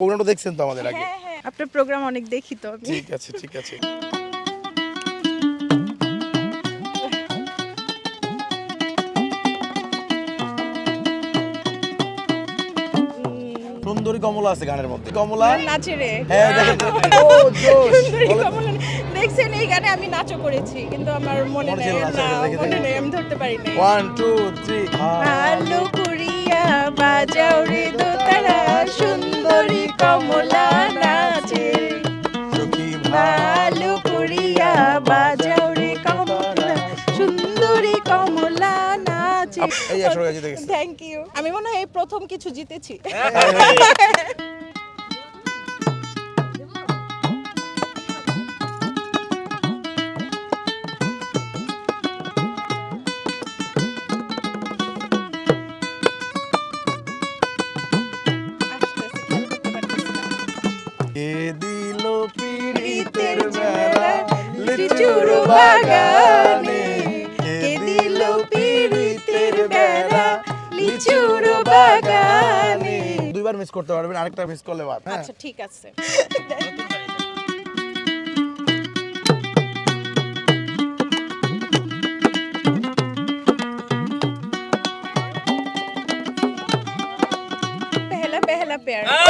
প্রোগ্রামটা দেখছেন তো আমাদের আগে? হ্যাঁ হ্যাঁ আপনার প্রোগ্রাম অনেক দেখি তো আমি। ঠিক আছে ঠিক আছে। সুন্দরী কমলা আছে গানের মধ্যে। কমলা? নাচে রে। হ্যাঁ দেখেন ও জোশ। সুন্দরী কমলা। দেখছেন এই গানে আমি নাচও করেছি কিন্তু আমার মনে নেই না, না মনে নেই আমি ধরতে পারি ভালো করিয়া বাজাও রে বাজাও রে কমলা সুন্দরী কমলা নাচে। এই জিতে গেছে। থ্যাংক ইউ আমি মনে হয় এই প্রথম কিছু জিতেছি। দিল পীড়িতের বেলা লিচুর বাগানে কে দিল পিড়িতের বেলা লিচুর বাগানে। দুইবার মিস করতে পারবেন আরেকটা মিস করলে বাদ হ্যাঁ। আচ্ছা ঠিক আছে। পেয়ারা।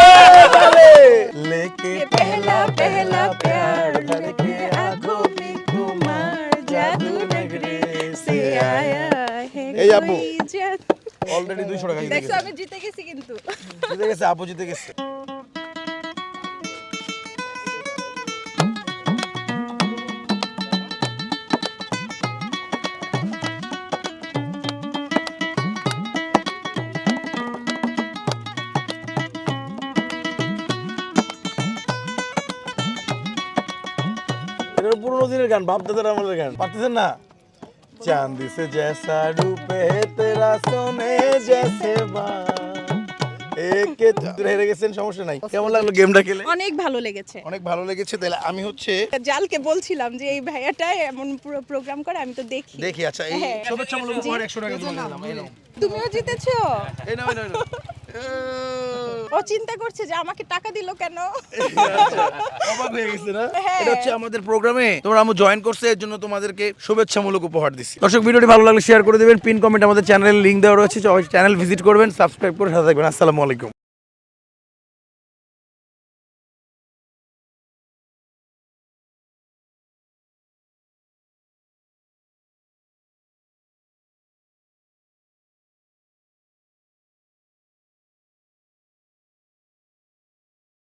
এই আপু। অলরেডি 200 টাকা দেখছ আমি জিতে গেছি কিন্তু। জিতে গেছে আপু জিতে গেছে। পুরোনো দিনের গান বাপ দাদার আমাদের গান। পারতেছেন না? चांदी से जैसा रूप है तेरा सोने जैसे এক হেরে গেছেন সমস্যা নাই কেমন লাগলো গেমটা খেলে অনেক ভালো লেগেছে অনেক ভালো লেগেছে তাহলে আমি হচ্ছে জালকে বলছিলাম যে এই ভাইয়াটা এমন পুরো প্রোগ্রাম করে আমি তো দেখি দেখি আচ্ছা এই হ্যাঁ। শুভেচ্ছামূলক উপহার একশো টাকা তোমাকে দিলাম এই নাও। তুমিও জিতেছো এই নাও এই নাও, এই নাও। ও চিন্তা করছে যে আমাকে টাকা দিল কেন? অবাক হয়ে গেছে না? হ্যাঁ। এটা হচ্ছে আমাদের প্রোগ্রামে তোমরা আমু জয়েন করছে এর জন্য তোমাদেরকে শুভেচ্ছামূলক উপহার দিচ্ছি। দর্শক ভিডিওটি ভালো লাগলে শেয়ার করে দেবেন পিন কমেন্ট আমাদের চ্যানেলের লিংক দেওয়া রয়েছে চ্যানেল ভিজিট করবেন সাবস্ক্রাইব করে সাথে থাকবেন। আসসালামু আলাইকুম।